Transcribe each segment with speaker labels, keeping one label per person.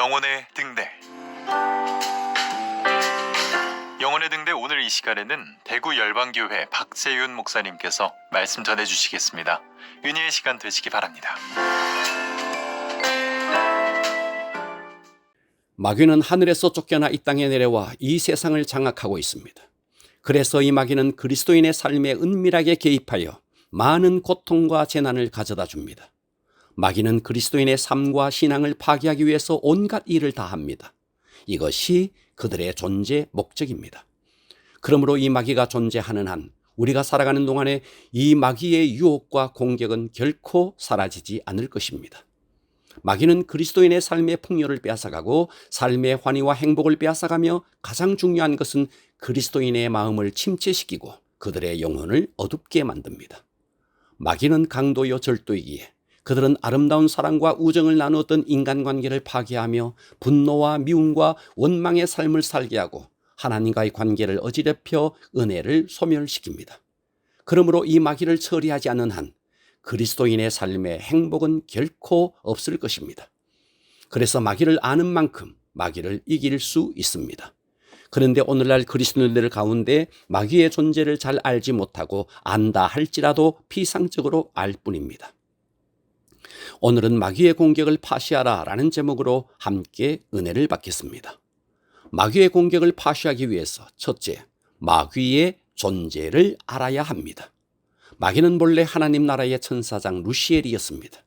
Speaker 1: 영혼의 등대 영혼의 등대 오늘 이 시간에는 대구 열방교회 박재윤 목사님께서 말씀 전해 주시겠습니다. 은혜의 시간 되시기 바랍니다.
Speaker 2: 마귀는 하늘에서 쫓겨나 이 땅에 내려와 이 세상을 장악하고 있습니다. 그래서 이 마귀는 그리스도인의 삶에 은밀하게 개입하여 많은 고통과 재난을 가져다 줍니다. 마귀는 그리스도인의 삶과 신앙을 파괴하기 위해서 온갖 일을 다 합니다. 이것이 그들의 존재 목적입니다. 그러므로 이 마귀가 존재하는 한 우리가 살아가는 동안에 이 마귀의 유혹과 공격은 결코 사라지지 않을 것입니다. 마귀는 그리스도인의 삶의 풍요를 빼앗아가고 삶의 환희와 행복을 빼앗아가며 가장 중요한 것은 그리스도인의 마음을 침체시키고 그들의 영혼을 어둡게 만듭니다. 마귀는 강도요 절도이기에 그들은 아름다운 사랑과 우정을 나누었던 인간관계를 파괴하며 분노와 미움과 원망의 삶을 살게 하고 하나님과의 관계를 어지럽혀 은혜를 소멸시킵니다. 그러므로 이 마귀를 처리하지 않는 한 그리스도인의 삶의 행복은 결코 없을 것입니다. 그래서 마귀를 아는 만큼 마귀를 이길 수 있습니다. 그런데 오늘날 그리스도인들 가운데 마귀의 존재를 잘 알지 못하고 안다 할지라도 피상적으로 알 뿐입니다. 오늘은 마귀의 공격을 파시하라 라는 제목으로 함께 은혜를 받겠습니다. 마귀의 공격을 파시하기 위해서 첫째, 마귀의 존재를 알아야 합니다. 마귀는 본래 하나님 나라의 천사장 루시엘이었습니다.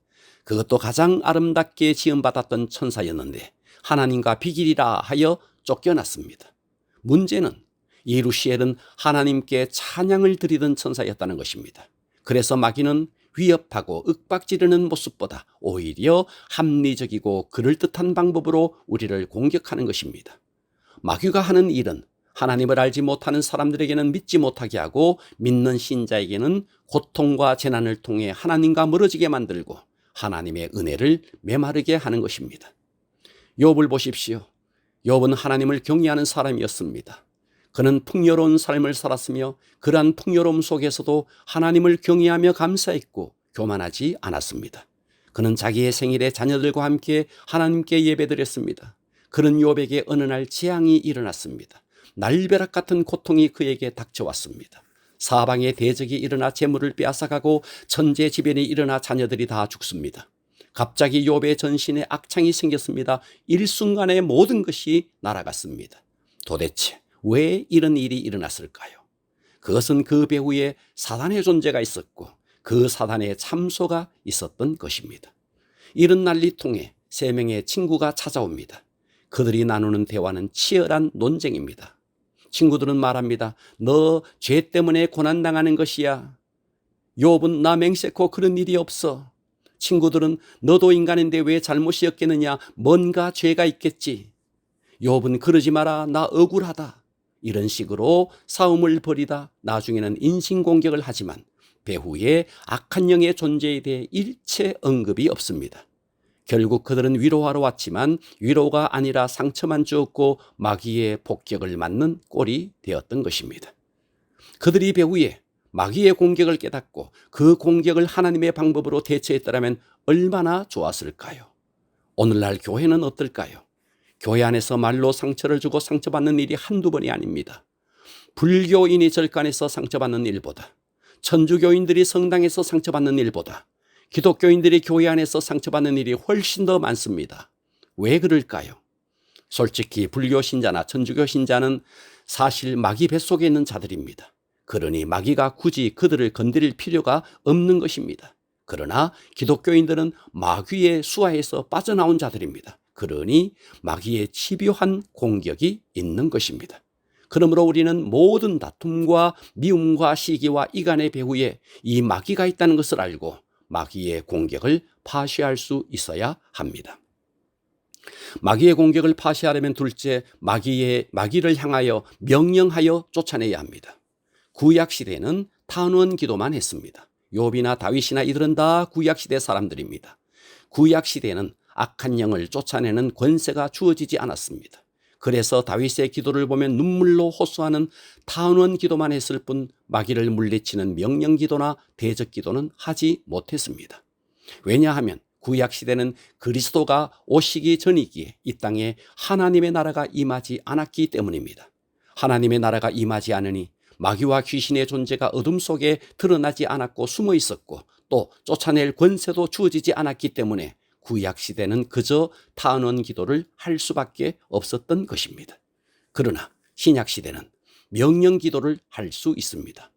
Speaker 2: 그것도 가장 아름답게 지음받았던 천사였는데 하나님과 비길이라 하여 쫓겨났습니다. 문제는 이 루시엘은 하나님께 찬양을 드리던 천사였다는 것입니다. 그래서 마귀는 위협하고 윽박지르는 모습보다 오히려 합리적이고 그럴듯한 방법으로 우리를 공격하는 것입니다. 마귀가 하는 일은 하나님을 알지 못하는 사람들에게는 믿지 못하게 하고 믿는 신자에게는 고통과 재난을 통해 하나님과 멀어지게 만들고 하나님의 은혜를 메마르게 하는 것입니다. 욥을 보십시오. 욥은 하나님을 경외하는 사람이었습니다. 그는 풍요로운 삶을 살았으며 그러한 풍요로움 속에서도 하나님을 경외하며 감사했고 교만하지 않았습니다. 그는 자기의 생일에 자녀들과 함께 하나님께 예배드렸습니다. 그런 욥에게 어느 날 재앙이 일어났습니다. 날벼락 같은 고통이 그에게 닥쳐왔습니다. 사방에 대적이 일어나 재물을 빼앗아가고 천재지변이 일어나 자녀들이 다 죽습니다. 갑자기 욥의 전신에 악창이 생겼습니다. 일순간에 모든 것이 날아갔습니다. 도대체 왜 이런 일이 일어났을까요? 그것은 그 배후에 사단의 존재가 있었고 그 사단의 참소가 있었던 것입니다. 이런 난리통에 세 명의 친구가 찾아옵니다. 그들이 나누는 대화는 치열한 논쟁입니다. 친구들은 말합니다. 너 죄 때문에 고난당하는 것이야. 욥은 나 맹세코 그런 일이 없어. 친구들은 너도 인간인데 왜 잘못이었겠느냐? 뭔가 죄가 있겠지. 욥은 그러지 마라. 나 억울하다. 이런 식으로 싸움을 벌이다 나중에는 인신공격을 하지만 배후에 악한 영의 존재에 대해 일체 언급이 없습니다. 결국 그들은 위로하러 왔지만 위로가 아니라 상처만 주었고 마귀의 폭격을 맞는 꼴이 되었던 것입니다. 그들이 배후에 마귀의 공격을 깨닫고 그 공격을 하나님의 방법으로 대처했더라면 얼마나 좋았을까요? 오늘날 교회는 어떨까요? 교회 안에서 말로 상처를 주고 상처받는 일이 한두 번이 아닙니다. 불교인이 절간에서 상처받는 일보다 천주교인들이 성당에서 상처받는 일보다 기독교인들이 교회 안에서 상처받는 일이 훨씬 더 많습니다. 왜 그럴까요? 솔직히 불교 신자나 천주교 신자는 사실 마귀 뱃속에 있는 자들입니다. 그러니 마귀가 굳이 그들을 건드릴 필요가 없는 것입니다. 그러나 기독교인들은 마귀의 수하에서 빠져나온 자들입니다. 그러니 마귀의 집요한 공격이 있는 것입니다. 그러므로 우리는 모든 다툼과 미움과 시기와 이간의 배후에 이 마귀가 있다는 것을 알고 마귀의 공격을 파시할 수 있어야 합니다. 마귀의 공격을 파시하려면 둘째 마귀의 마귀를 향하여 명령하여 쫓아내야 합니다. 구약 시대는 탄원 기도만 했습니다. 욥이나 다윗이나 이들은 다 구약 시대 사람들입니다. 구약 시대는 악한 영을 쫓아내는 권세가 주어지지 않았습니다. 그래서 다윗의 기도를 보면 눈물로 호소하는 탄원 기도만 했을 뿐 마귀를 물리치는 명령 기도나 대적 기도는 하지 못했습니다. 왜냐하면 구약 시대는 그리스도가 오시기 전이기에 이 땅에 하나님의 나라가 임하지 않았기 때문입니다. 하나님의 나라가 임하지 않으니 마귀와 귀신의 존재가 어둠 속에 드러나지 않았고 숨어 있었고 또 쫓아낼 권세도 주어지지 않았기 때문에 구약 시대는 그저 탄원 기도를 할 수밖에 없었던 것입니다. 그러나 신약 시대는 명령 기도를 할 수 있습니다.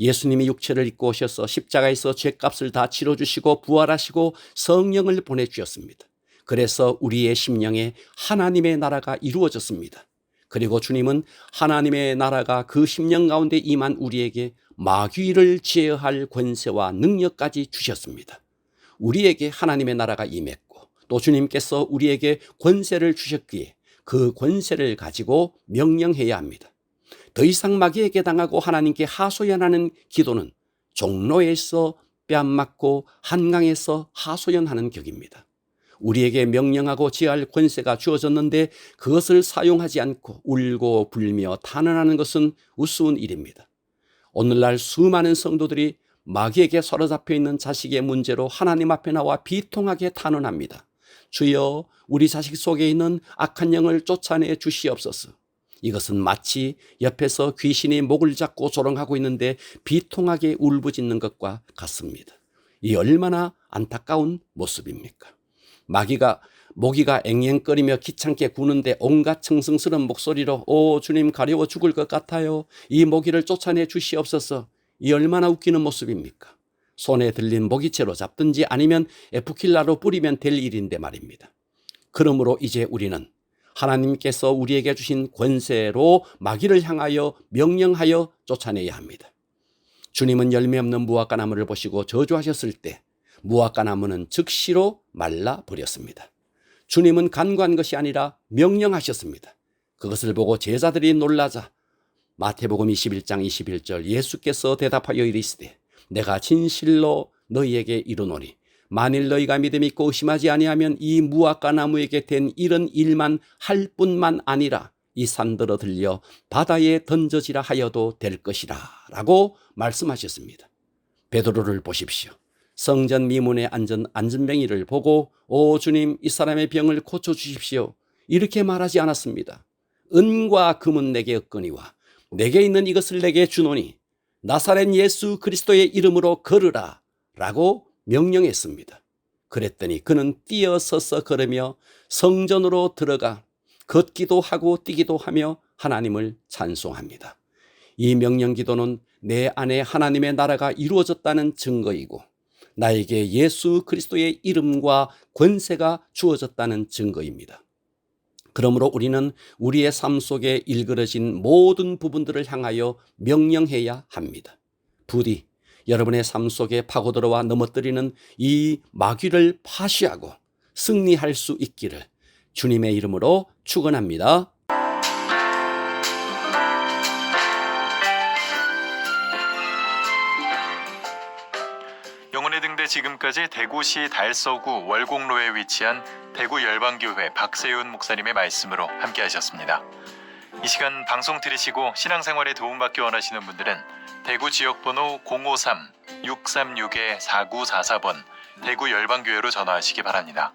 Speaker 2: 예수님이 육체를 입고 오셔서 십자가에서 죄값을 다 치러 주시고 부활하시고 성령을 보내 주셨습니다. 그래서 우리의 심령에 하나님의 나라가 이루어졌습니다. 그리고 주님은 하나님의 나라가 그 심령 가운데 임한 우리에게 마귀를 제어할 권세와 능력까지 주셨습니다. 우리에게 하나님의 나라가 임했고 또 주님께서 우리에게 권세를 주셨기에 그 권세를 가지고 명령해야 합니다. 더 이상 마귀에게 당하고 하나님께 하소연하는 기도는 종로에서 뺨 맞고 한강에서 하소연하는 격입니다. 우리에게 명령하고 지할 권세가 주어졌는데 그것을 사용하지 않고 울고 불며 탄원하는 것은 우스운 일입니다. 오늘날 수많은 성도들이 마귀에게 사로잡혀 있는 자식의 문제로 하나님 앞에 나와 비통하게 탄원합니다. 주여 우리 자식 속에 있는 악한 영을 쫓아내 주시옵소서. 이것은 마치 옆에서 귀신이 목을 잡고 조롱하고 있는데 비통하게 울부짖는 것과 같습니다. 이 얼마나 안타까운 모습입니까? 마귀가 모기가 앵앵거리며 귀찮게 구는데 온갖 청승스러운 목소리로 오 주님 가려워 죽을 것 같아요. 이 모기를 쫓아내 주시옵소서. 이 얼마나 웃기는 모습입니까? 손에 들린 모기채로 잡든지 아니면 에프킬라로 뿌리면 될 일인데 말입니다. 그러므로 이제 우리는 하나님께서 우리에게 주신 권세로 마귀를 향하여 명령하여 쫓아내야 합니다. 주님은 열매 없는 무화과 나무를 보시고 저주하셨을 때 무화과 나무는 즉시로 말라 버렸습니다. 주님은 간구한 것이 아니라 명령하셨습니다. 그것을 보고 제자들이 놀라자 마태복음 21장 21절 예수께서 대답하여 이르시되 내가 진실로 너희에게 이르노니 만일 너희가 믿음 있고 의심하지 아니하면 이 무화과 나무에게 된 이런 일만 할 뿐만 아니라 이 산들어 들려 바다에 던져지라 하여도 될 것이라라고 말씀하셨습니다. 베드로를 보십시오. 성전 미문에 앉은 안전뱅이를 보고 오 주님 이 사람의 병을 고쳐 주십시오. 이렇게 말하지 않았습니다. 은과 금은 내게 없거니와 내게 있는 이것을 내게 주노니 나사렛 예수 그리스도의 이름으로 걸으라 라고 명령했습니다. 그랬더니 그는 뛰어서서 걸으며 성전으로 들어가 걷기도 하고 뛰기도 하며 하나님을 찬송합니다. 이 명령 기도는 내 안에 하나님의 나라가 이루어졌다는 증거이고 나에게 예수 그리스도의 이름과 권세가 주어졌다는 증거입니다. 그러므로 우리는 우리의 삶 속에 일그러진 모든 부분들을 향하여 명령해야 합니다. 부디 여러분의 삶 속에 파고들어와 넘어뜨리는 이 마귀를 파시하고 승리할 수 있기를 주님의 이름으로 축원합니다.
Speaker 1: 지금까지 대구시 달서구 월곡로에 위치한 대구 열방교회 박세윤 목사님의 말씀으로 함께하셨습니다. 이 시간 방송 들으시고 신앙생활에 도움받기 원하시는 분들은 대구 지역번호 053-636-4944번 대구 열방교회로 전화하시기 바랍니다.